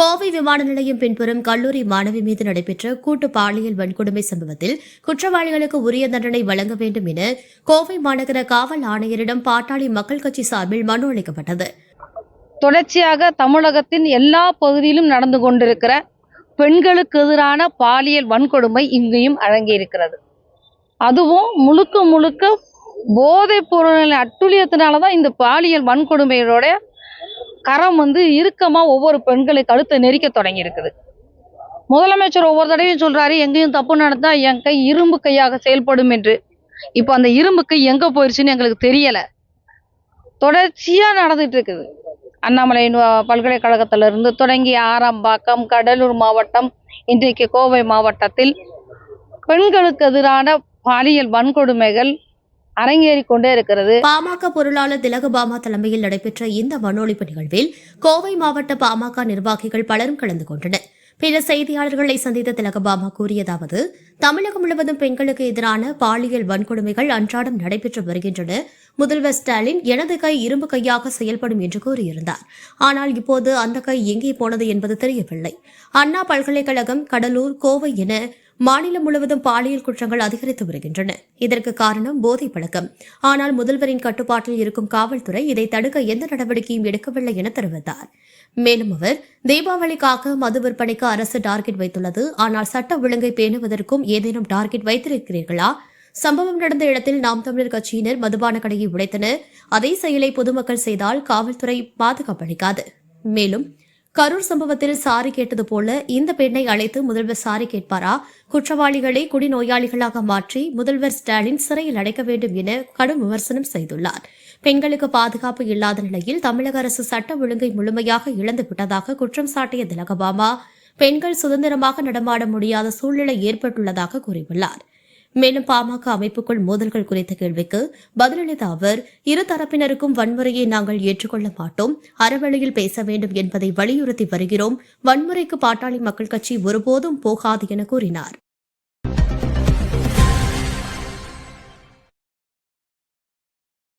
கோவை விமான நிலையம் பின்புறம் கல்லூரி மாணவி மீது நடைபெற்ற கூட்டு பாலியல் வன்கொடுமை சம்பவத்தில் குற்றவாளிகளுக்கு உரிய தண்டனை வழங்க வேண்டும் என கோவை மாநகர காவல் ஆணையரிடம் பாட்டாளி மக்கள் கட்சி சார்பில் மனு அளிக்கப்பட்டது. தொடர்ச்சியாக தமிழகத்தின் எல்லா பகுதியிலும் நடந்து கொண்டிருக்கிற பெண்களுக்கு எதிரான பாலியல் வன்கொடுமை இங்கேயும் அடங்கியிருக்கிறது. அதுவும் முழுக்க முழுக்க போதைப் பொருளின் அட்டுழியத்தினால தான் இந்த பாலியல் வன்கொடுமையோட கரம் வந்து இறுக்கமாக ஒவ்வொரு பெண்களை கழுத்தை நெரிக்க தொடங்கி இருக்குது முதலமைச்சர் ஒவ்வொரு தடவையும் சொல்றாரு எங்கேயும் தப்பு நடந்தா என் கை இரும்பு கையாக செயல்படும் என்று. இப்போ அந்த இரும்பு கை எங்க போயிருச்சுன்னு எங்களுக்கு தெரியல. தொடர்ச்சியா நடந்துட்டு இருக்குது. அண்ணாமலை பல்கலைக்கழகத்திலிருந்து தொடங்கி ஆரம்பாக்கம் கடலூர் மாவட்டம் இன்றைக்கு கோவை மாவட்டத்தில் பெண்களுக்கு எதிரான பாலியல் வன்கொடுமைகள் அரங்கேறி கொண்டே இருக்கிறது. பாமக பொருளாளர் திலகபாமா தலைமையில் நடைபெற்ற இந்த மனு நிகழ்வில் கோவை மாவட்ட பாமக நிர்வாகிகள் பலரும் கலந்து கொண்டனர். பின்னர் செய்தியாளர்களை சந்தித்த திலகபாமா கூறியதாவது தமிழகம் முழுவதும் பெண்களுக்கு எதிரான பாலியல் வன்கொடுமைகள் அன்றாடம் நடைபெற்று வருகின்றன. முதல்வர் ஸ்டாலின் எனது கை இரும்பு கையாக செயல்படும் என்று கூறியிருந்தார். ஆனால் இப்போது அந்த கை எங்கே போனது என்பது தெரியவில்லை. அண்ணா பல்கலைக்கழகம் கடலூர் கோவை என மாநிலம் முழுவதும் பாலியல் குற்றங்கள் அதிகரித்து வருகின்றன. இதற்கு காரணம் போதை பழக்கம். ஆனால் முதல்வரின் கட்டுப்பாட்டில் இருக்கும் காவல்துறை இதை தடுக்க எந்த நடவடிக்கையும் எடுக்கவில்லை என தெரிவித்தார். மேலும் அவர் தீபாவளிக்காக மது விற்பனைக்கு அரசு டார்கெட் வைத்துள்ளது. ஆனால் சட்ட ஒழுங்கை பேணுவதற்கும் ஏதேனும் டார்கெட் வைத்திருக்கிறீர்களா? சம்பவம் நடந்த இடத்தில் நாம் தமிழர் கட்சியினர் மதுபான கடையை உடைத்தனர். அதே செயலை பொதுமக்கள் செய்தால் காவல்துறை பாதுகாப்பளிக்காது மேலும் கரூர் சம்பவத்தில் சாரி கேட்டது போல இந்த பெண்ணை அழைத்து முதல்வர் சாரி கேட்பாரா? குற்றவாளிகளை குடிநோயாளிகளாக மாற்றி முதல்வர் ஸ்டாலின் சிறையில் அடைக்க வேண்டும் என கடும் விமர்சனம் செய்துள்ளார். பெண்களுக்கு பாதுகாப்பு இல்லாத நிலையில் தமிழக அரசு சட்ட ஒழுங்கை முழுமையாக இழந்து விட்டதாக குற்றம் சாட்டிய திலகபாமா பெண்கள் சுதந்திரமாக நடமாட முடியாத சூழ்நிலை ஏற்பட்டுள்ளதாக கூறியுள்ளார். மேலும் பாமக அமைப்புக்குள் மோதல்கள் குறித்த கேள்விக்கு பதிலளித்த அவர் இரு தரப்பினருக்கும் வன்முறையை நாங்கள் ஏற்றுக்கொள்ள மாட்டோம். அறவழியில் பேச வேண்டும் என்பதை வலியுறுத்தி வருகிறோம். வன்முறைக்கு பாட்டாளி மக்கள் கட்சி ஒருபோதும் போகாது என கூறினார்.